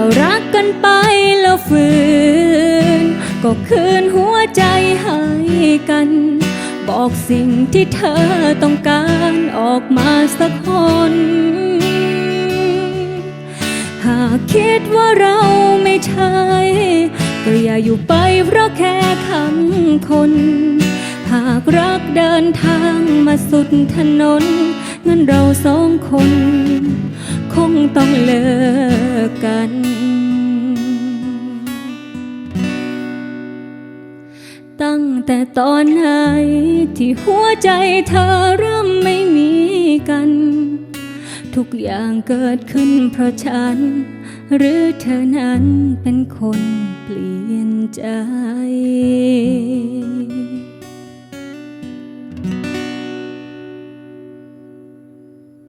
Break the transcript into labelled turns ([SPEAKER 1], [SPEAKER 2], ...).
[SPEAKER 1] ารักกันไปแล้วฝืน ก็คืนหัวใจให้กัน บอกสิ่งที่เธอต้องการออกมาสักคนหากคิดว่าเราไม่ใช่ก็อย่าอยู่ไปเพราะแค่คำคน หากรักเดินทางมาสุดถนนงั้นเราสองคน คงต้องเลิกกัน ตั้งแต่ตอนไหน ที่หัวใจเธอเริ่มไม่มีกัน ทุกอย่างเกิดขึ้นเพราะฉัน หรือเธอนั้นเป็นคนเปลี่ยนใจ